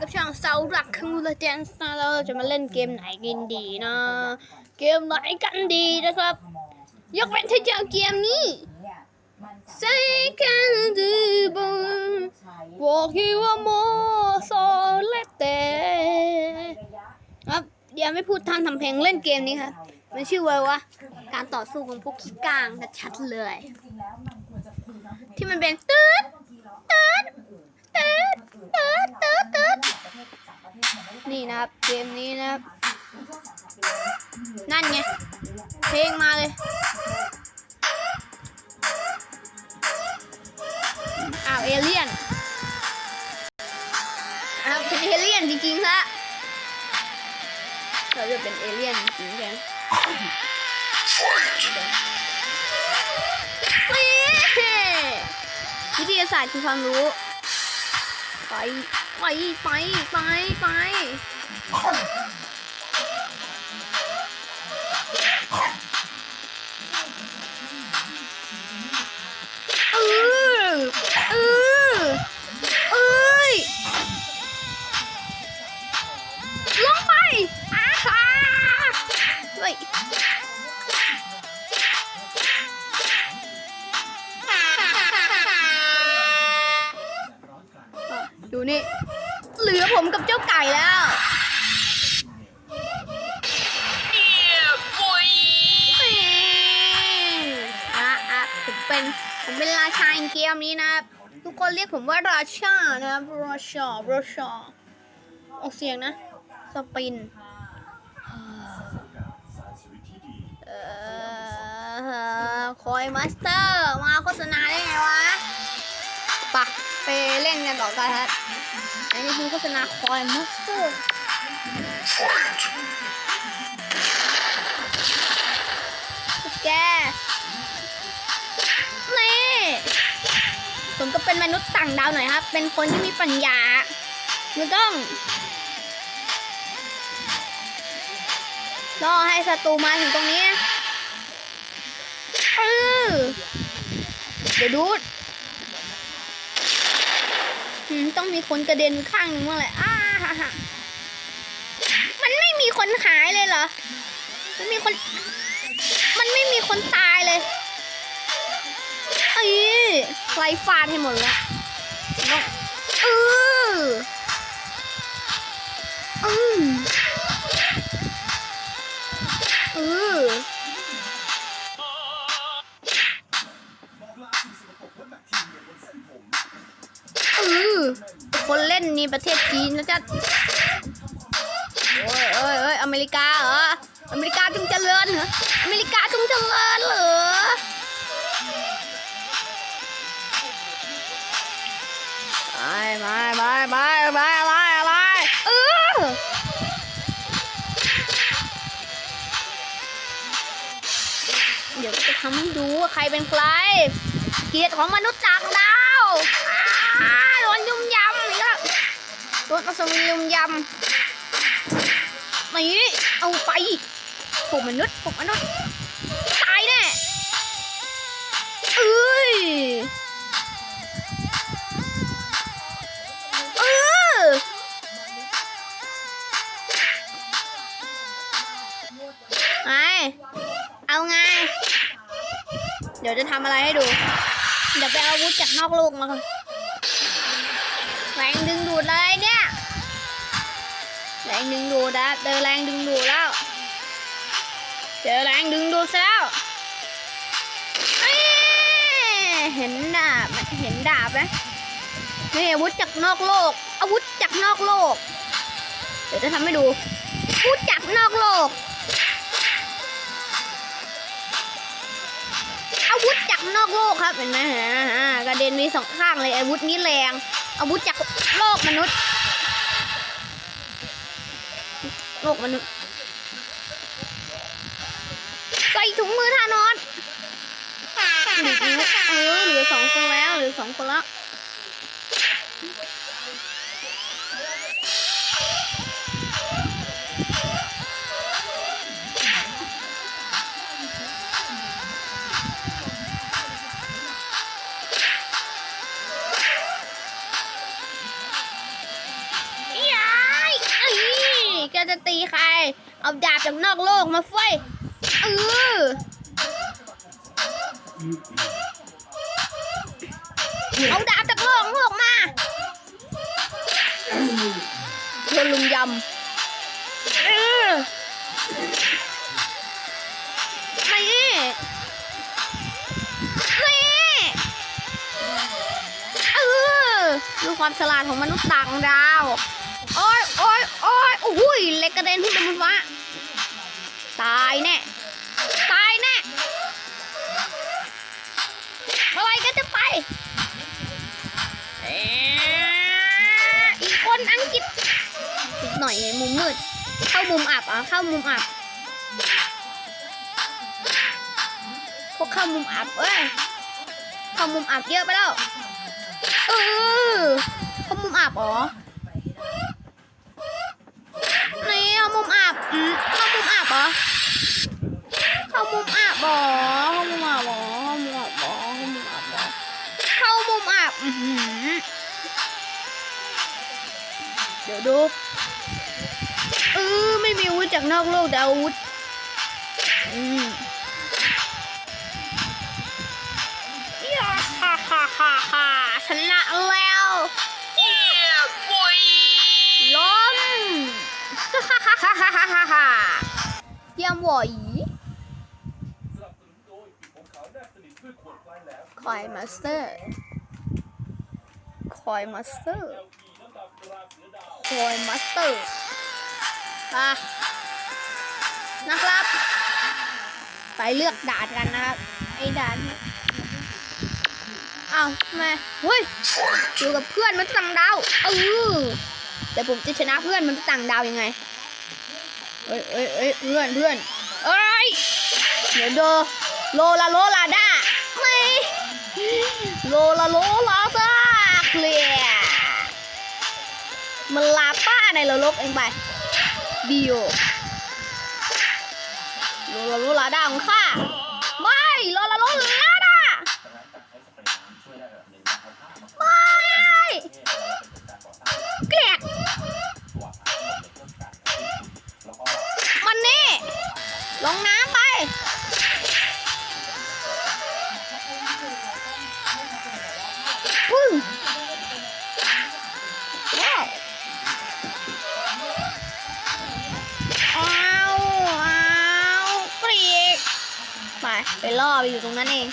กับช่องเสาหลักคือมูลเจนส์นะแล้วเราจะมาเล่นเกมไหนกันดีนะเกมไหนกันดีนะครับ ยกเว้นถ้าจะเอาเกมนี้ Say can do but walk you a more so let there ครับเดี๋ยวไม่พูดทำทำเพลงเล่นเกมนี้ครับมันชื่อว่าว่าการต่อสู้ของพวกขี้กลางชัดเลย ที่มันเป็นตืดตืดตืด ตืดตืดตืดนี่นะครับ เกมนี้นะครับ นั่นไง เพลงมาเลย อ้าว เอเลี่ยน อ้าว เป็นเอเลี่ยนจริงๆฮะเราจะเป็นเอเลี่ยนจริงๆกันวิทยาศาสตร์คือความรู้ ไปไปไปไปไป เกมนี้นะครับทุกคนเรียกผมว่าราชานะครับราชาราชาออกเสียงนะสปินคอยมาสเตอร์ มาโฆษณาได้ไงวะปะไปเล่นกันต่อกันครับอันนี้คือโฆษณาคอยมาสเตอร์แก ผมก็เป็นมนุษย์ต่างดาวหน่อยครับ เป็นคนที่มีปัญญามันต้องรอให้ศัตรูมาถึงตรงนี้เออเดี๋ยวดูดต้องมีคนกระเด็นข้างหนึ่งบ้างเลยอ้าฮ่าฮ่ามันไม่มีคนหายเลยเหรอ มันมีคน มันไม่มีคนตายเลยเอ้ย ไล่ฟาดให้หมดแล้วน้องเอออืมเออเออคนเล่นนี่ประเทศจีนนะจ๊ะโอ้ยเอ้ยเอ้ยอเมริกาเหรอ อเมริกาจงเจริญเหรอ อเมริกาจงเจริญ ทำให้ดูว่าใครเป็นใคร เกียรติของมนุษย์ต่างดาวโดนยุ่มยำนี่ละโดนอัศวินยุ่มยำนี่เอาไปพวกมนุษย์พวกมนุษย์ ดี๋ยวจะทำอะไรให้ดู เดี๋ยวไปเอาอาวุธจากนอกโลกมาก่อนแรงดึงดูดเลยเนี่ยแรงดึงดูดนะเจอแรงดึงดูดแล้ว เจอแรงดึงดูดแล้วเห็นดาบเห็นดาบไหมนี่อาวุธจากนอกโลก อาวุธจากนอกโลก เดี๋ยวจะทำให้ดูอาวุธจากนอกโลก เห็นไหมฮะกระเด็นมีสองข้างเลยอาวุธนี้แรงอาวุธจากโลกมนุษย์ โลกมนุษย์ใส่ถุงมือทานอสหลีนิ้เออเหลือสองคนแล้วเหลือสองคนแล้ว จะจะตีใคร เอาดาบจากนอกโลกมาเฟ้ยเออเอาดาบจากโลกโลกมาโดนลุมยำเออไม่นี่นี่เออดูความฉลาดของมนุษย์ต่างดาว โอ้ยโอ้ยเล็กกระเด็นขึ้นไปบนฟ้าตายแน่ตายแน่เมื่อไรก็จะไปอีกคนอังกฤษอีกหน่อยมุมมืด เข้ามุมอับอะเข้ามุมอับพวกเข้ามุมอับเอ้ยเข้ามุมอับเยอะไปแล้วเออเข้ามุมอับอนี่เอา มุมอาบอืมเข้ามุมอาบเหรอเข้ามุมอาบเหรอเข้ามุมอาบเหรอเข้ามุมอาบเหรอเข้ามุมอาบเหรอเข้ามุมอาบเดี๋ยวดูเออไม่มีอาวุธจากนอกโลกแต่อาวุธอืมย่าฮ่าฮ่าฮ่า เยี่ยมหวอยคอยมาสเตอร์คอยมาสเตอร์คอยมาสเตอร์อะนะครับ ไปเลือกด่านกันนะครับ ไอ้ด่านเอ้าวทำไมเฮ้ย อยู่กับเพื่อนมันษย์ต่างดาวเออ แต่ผมจะชนะเพื่อนมันต่างดาวยังไง เอ้ยเอ้ยเอ้ยเพื่อนเพื่อนเอ้ยเดี๋ยวดูโลลาโลลาด้าไม่โลลาโลลาด้าเคลียมันลาป้าในโลลกเองไปบิโอโลลาโลลาด้าของข้า ล่อไปอยู่ตรงนั้นเอง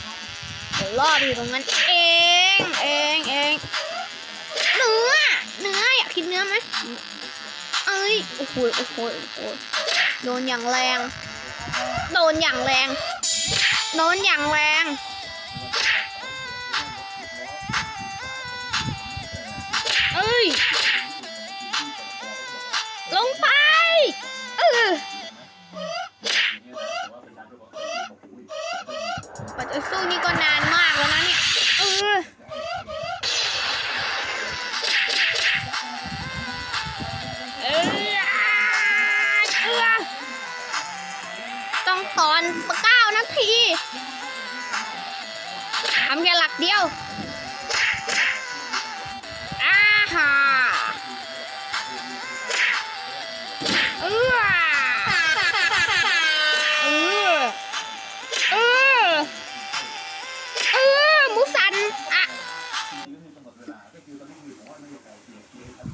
ไปล่อไปอยู่ตรงนั้นเองเองเองเนื้อเนื้ออยากกินเนื้อไหมเอ้ยโอ้โหโอ้โหโอ้โหโดนอย่างแรง โดนอย่างแรงโดนอย่างแรงเอ้ยลงไปเออ จจุสู้นี่ก็นานมากแล้วนะเนี่ยเออเออเออต้องตอนเก้านาทีทำแค่หลักเดียว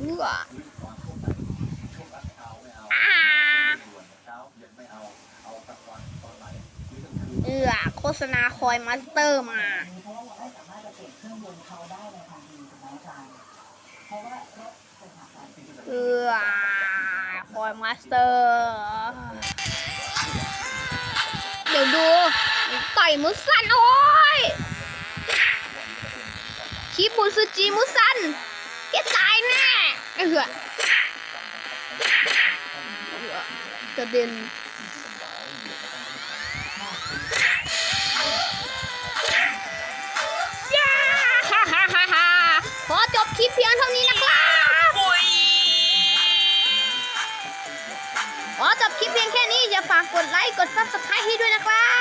เอออ่าเออโฆษณาคอยมาสเตอร์มา เออคอยมาสเตอร์ เดี๋ยวดูต่อยมุสัน โอ้ยคีบุสจิมุสันแกตา เอือกระเด็นย่าฮ่าฮ่าฮ่าฮ่าขอจบคลิปเพียงเท่านี้นะครับ Boy! ขอจบคลิปเพียงแค่นี้อย่าฝากกดไลค์ กด subscribe ให้ด้วยนะครับ